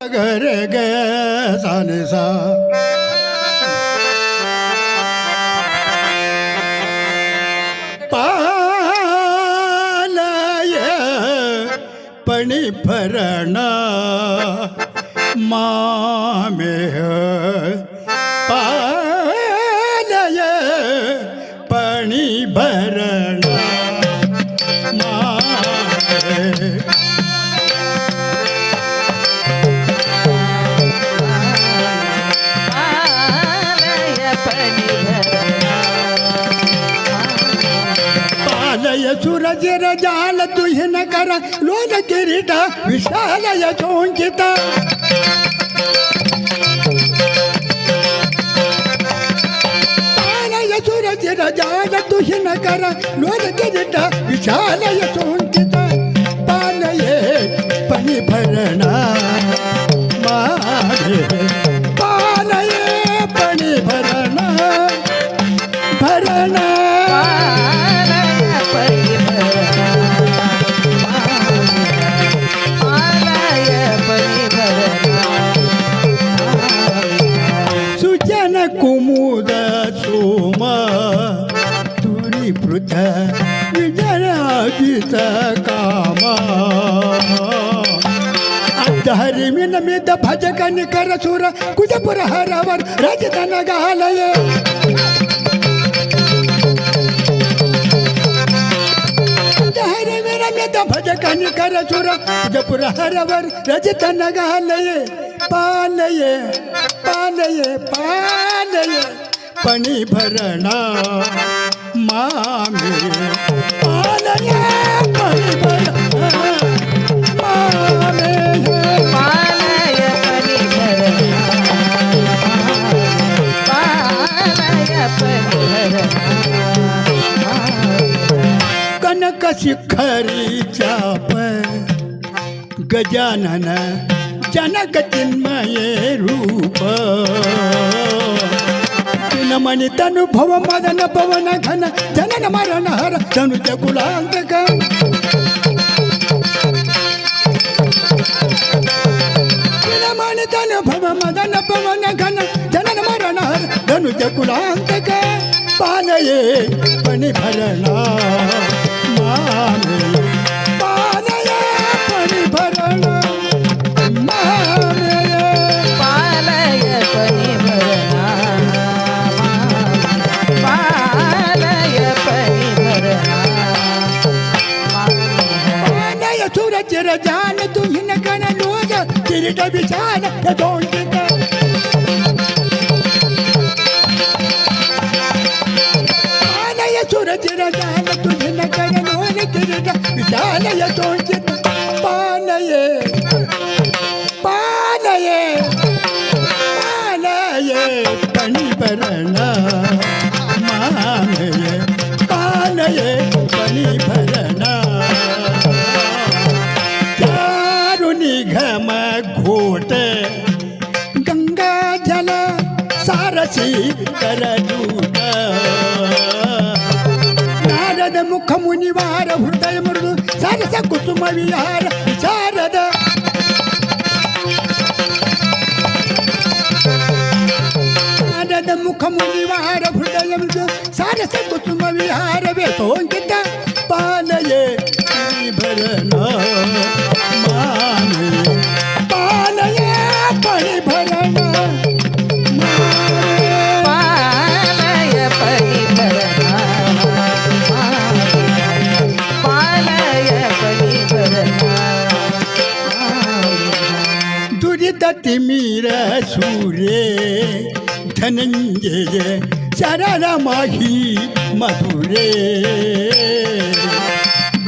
घर ग साने सा पालय पणी भरण मामेह पालय पणी भरण रजाल जाल न कर, लोल किरीट विशाल यशोंकित सुरजिर जाल तुहिन कर, लोल किरीट विशाल यशोंकित पाल ये पनी भरना, मारे पाल ये पनी भरना भरणा धरी मी नमित भजक निकर सुर कुजपुर हरवर रजतन गालय धरी मी सुर कुजपुर हरवर रजतन गालय पालये पालय पालय पनि भरणा मामी। कनक शिखरी चाप। गजानन जनक चिन्मये रूप। मणि तनु भव मदन पवन घन, जनन मरण हर तनु कुलांतक मणि तनु भव मदन पवन घन, जनन मरण हर धनु कुलांतक पालये पणि भरण रजान तू हिन कण लोज किरीट विशाल यथोंकित பானைய தூக்கிட்டு பானையே பானையே பானையே பணிபரண மானையே பானையே பணிபரண யாரு நிகம கோட்டை கங்கா ஜல சாரசி ಸರಸ ಕುಸುಮ ವಿಹಾರ ವಿಚಾರದ ಮುಖ ಮುನಿವಾರ ಹೃದಯ ಸರಸ ಕುಸುಮ ವಿಹಾರವೇ ಸೋಂಕಿತ ശനഞ്ജയ ശരണമഹി മധുരേ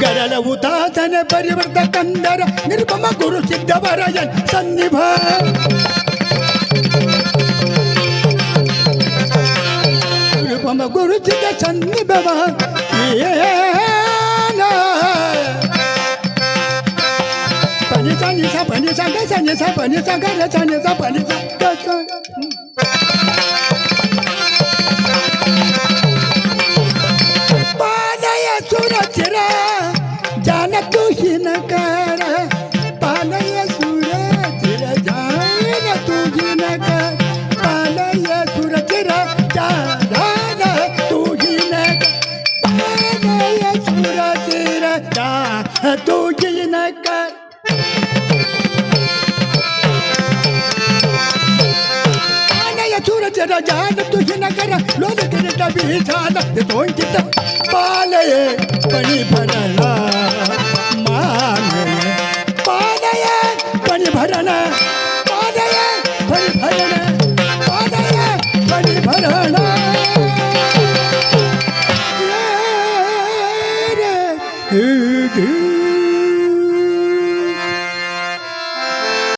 ಗರಳವು ತಾತನ ಪರಿವರ್ತ ಕಂದರ ನಿರ್ಮಮ ಗುರು ಸಿದ್ಧವರಯನ್ ಸನ್ನಿಭ ನಿರ್ಮಮ ಗುರು ಸಿದ್ಧ ಸನ್ನಿಭವ ಪನಿ ಸನಿ ಸ ಪನಿ ಸ ಗನಿ ಸ ಪನಿ ಸ ಗರ ಸನಿ ಸ ಪನಿ ಸ Thank you. नगर जान तुझी नगर लोक किरीटा बिही झाला तोंड तिथं पालये पणी भरा